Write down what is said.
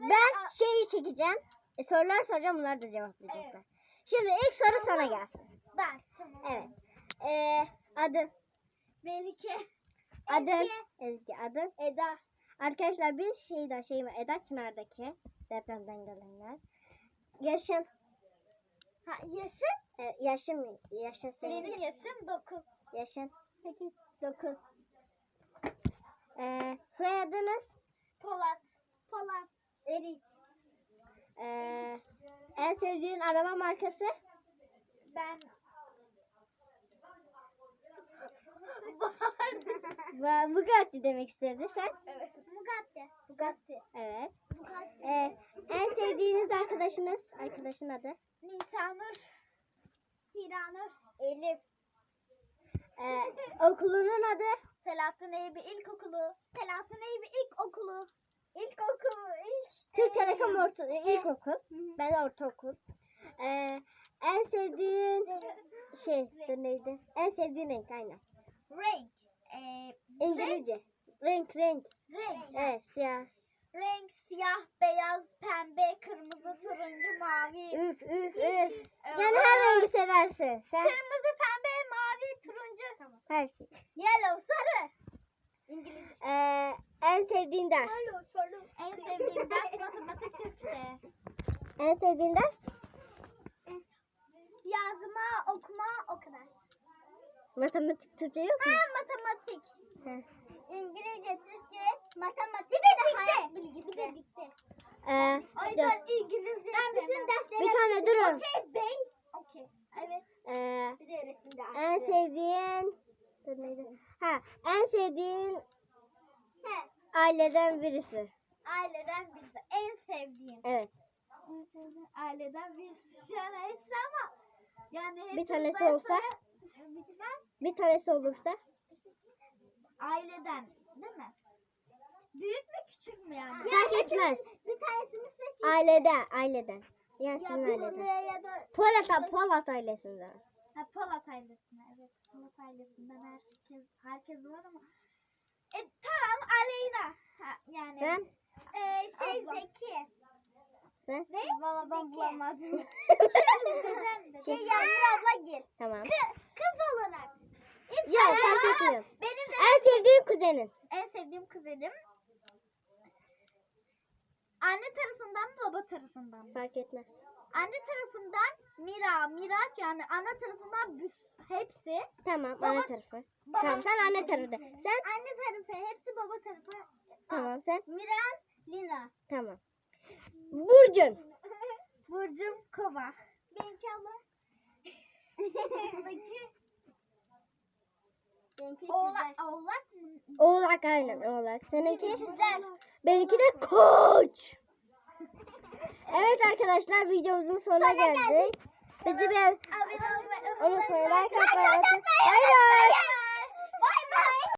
Ben şeyi çekeceğim. E, sorular soracağım bunlar da cevaplayacaklar. Evet. Şimdi ilk soru sana gelsin. ben. Tamam. Evet. Ee, adın. Melike. Adın. Ezgi. Ezgi. Adın. Eda. Arkadaşlar bir şey daha şey var. Eda Çınar'daki depremden gelenler. Yaşın. Ha, yaşın? E, yaşın. Yaşın senin. Benim yaşım 9. Yaşın. 8. 9. Ee, soyadınız. Polat. Eriç. Ee, en sevdiğin araba markası. Ben. Ve Bugatti demek istedi sen. evet. Bugatti. Bugatti. Evet. Bugatti. Ee, en sevdiğiniz arkadaşınız. Arkadaşın adı. Nisanur. Hiranur. Elif. Ee, okulunun adı. Selahattin Eyüp'ü İlkokulu. Selahattin Eyüp'ü İlkokulu. İlkokulu işte. Türk Telekom orta, ilkokul. Ben ortaokul. Ee, en sevdiğin şey dur neydi? En sevdiğin renk aynen. Renk. Ee, İngilizce. Renk renk. renk. Evet siyah. Renk siyah, beyaz, pembe, kırmızı, turuncu, mavi. Üf üf üf. yeşil. Yani her rengi seversin. Sen Kırmızı, pembe, mavi, turuncu. her şey. Yellow, sarı. İngilizce. Ee, en sevdiğin ders. En sevdiğim ders matematik Türkçe. En sevdiğin ders? Yazma, okuma, o kadar. Matematik Türkçe yok Ha mu? matematik. Sen. İngilizce, Türkçe, matematik bir de hayat bilgisi. Bir de dikte. Ee, O dur. yüzden İngilizce Ben bütün dersleri Bir tane durun. Okey bey. Okey. Evet. Ee, Bir de resim dersi. en sevdiğin dur neydi? Ha, en sevdiğin He. aileden birisi. Aileden birisi. En sevdiğim. Evet. En sevdiğim aileden birisi. Şu an hepsi ama yani hepsi Bir tanesi saya olsa? bitmez. Bir tanesi olursa Aileden değil mi? Büyük mü küçük mü yani? Fark etmez. Bir tanesini seç. aileden, aileden. Yani sizin Ya aileden. bizim ya da Polat, Polat ailesinden. Ha, Polat ailesinden evet. Polat ailesinden herkes herkes var ama e, tamam Aleyna. Ha, yani Sen? e, şey Abla. Zeki. Sen? Ne? Valla ben bulamadım. Şey- şey Yağmur abla gel. Tamam. Kız, kız olarak. Ya fark etmiyor. Benim de En sevdiğin kuzenin. en sevdiğim kuzenim. Anne tarafından mı baba tarafından mı? Fark etmez. Anne tarafından Mira, Miraç yani ana tarafından Büs, hepsi. Tamam Baba- ana tarafı. Baba- Tamam sen anne tarafı. Sen? Anne tarafı hepsi baba tarafı. Tamam sen? Miran, Lina. Tamam. Burcun. Burcum Kova. Benimki abla. Buradaki Oğlak, oğlak mı? Oğlak aynen oğlak. Seninki? İkizler. Benimki de koç. Evet arkadaşlar videomuzun sonuna Sonuna geldik. Bizi beğen... Abone olmayı Unutmayın. Bay bay.